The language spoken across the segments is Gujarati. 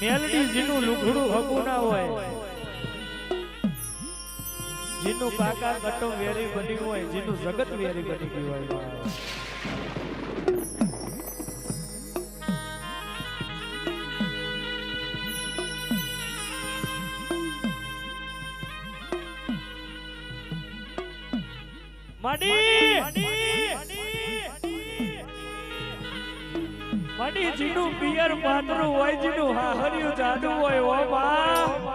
મેલડી જીનું લુઘડું હગું ના હોય. જીનું કાકા કટો વેરી બની હોય જીનું જગત વેરી બની ગયું હોય. માડી! માડી જીનું પિયર પાતરું હોય, જીનું હાહર્યું જાદુ હોય ઓ બા.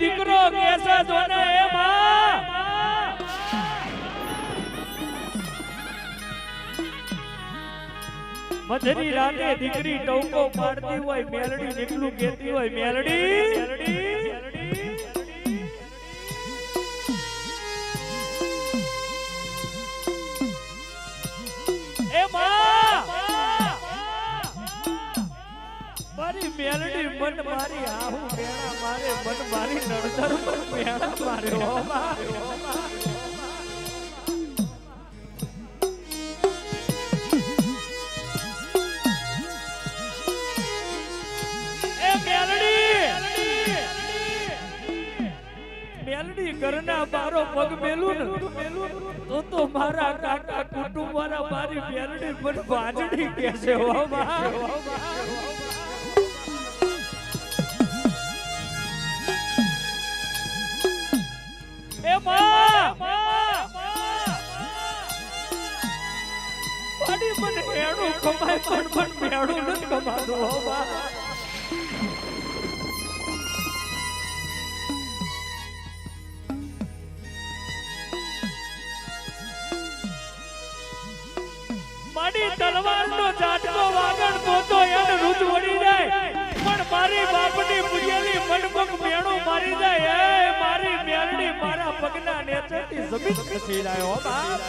દીકરો કેસે જોને એ માં મધરી રાતે દીકરી ટોકો પાડતી હોય, મેલડી જેટલું કહેતી હોય, મેલડી? એ મારી મેલડી મન મારી આહુ મેળા મારે, મન મારી નડતર પર મેળા મારે ઓ માં. ઘરના મારો પગ મેલું ને, તો તો મારા કાકા કુટુંબ વાળા મારી મેલડી પણ વાજડી કે છે, હો બા. એ માં પાડી મને હેણું કમાય પણ પણ મેળું નથી કમાતું હો. મારી તલવારનો ઝાટકો વાગણ તો તો એને રૂજ વળી જાય. પણ મારી બાપની પૂજેલી મનપગ મેણું મારી જાય. એ મારી મેરડી મારા પગના નેચેથી જમીન ખસી જાય હો બાપ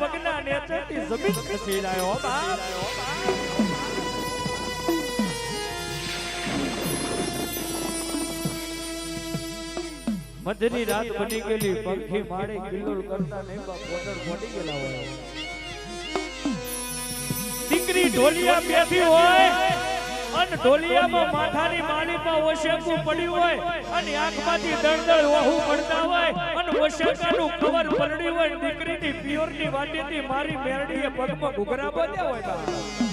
પગના નેચેથી જમીન ખસી જાય હો બાપ મધની રાત બની ગયેલી પંખી માળે કિલ્લોલ કરતા નહીં બા બોર્ડર પડી ગયેલા હોય. દીકરી ઢોલિયા બેઠી હોય અને ઢોલિયામાં માથાની માળીમાં ઓશેકું પડ્યું હોય અને આંખમાંથી દળદળ ઓહું પડતા હોય અને ઓશેકાનું કવર પરડ્યું હોય દીકરીની પિયોરની વાટીથી મારી મેરડીએ પગમાં ઘૂઘરા બાંધ્યા હોય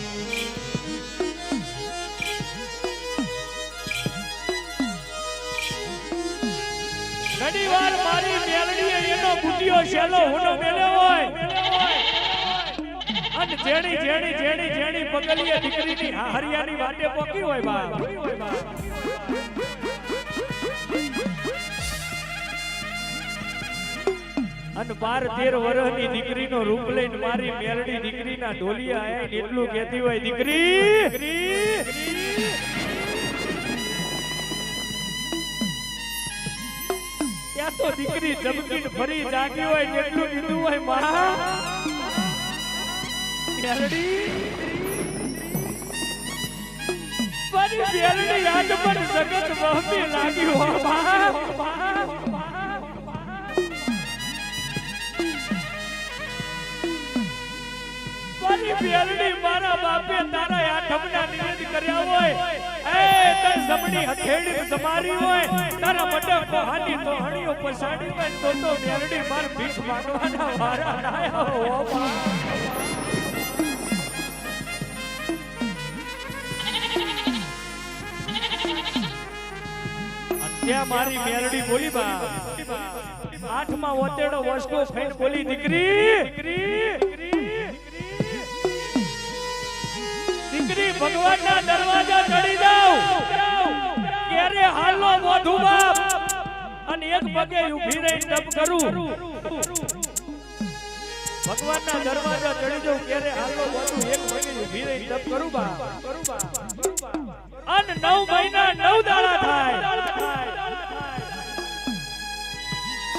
ઘણી મારી મેલડીએ એનો ગુટિયો શેલો હુનો મેલે હોય. અને જેણી જેણી જેણી જેણી પગલીએ દીકરીની હરિયાની વાટે પોકી હોય બા અન બાર, તેર વર્ષની દીકરીનો રૂપ લઈને મારી મેલડી દીકરીના ઢોલિયા એટલું કહેતી હોય, દીકરી તો દીકરી ચમકીને ફરી જાગી હોય કેટલું કીધું હોય મા લાગી હો માં મારી બાપે તારા આઠમના નિવેદ કર્યા હોય, એ તર જમણી હથેળી તમારી હોય, તારા મોટા કોહાની તોહણીઓ મેલડી માર મેરડી બોલી બા, આઠમાં ઓતેડો ખાઈને બોલી દીકરી દીકરી ભગવાનના દરવાજા ચડી જાવ ત્યારે હાલો મોઢું બાપ અને એક પગે ઊભી રહી તપ કરું. ભગવાનના દરવાજા ચડી જાવ ત્યારે હાલો મોઢું એક પગે ઊભી રહી તપ કરું બા અન નવ મહિના નવ દાડા થાય.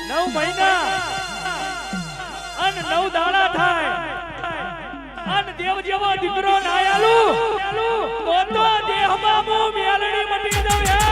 નવ મહિના અન નવ દાડા થાય. દેવ જેવો દીકરો નાયાલું. તો તો દેહમાં મો મટી જાય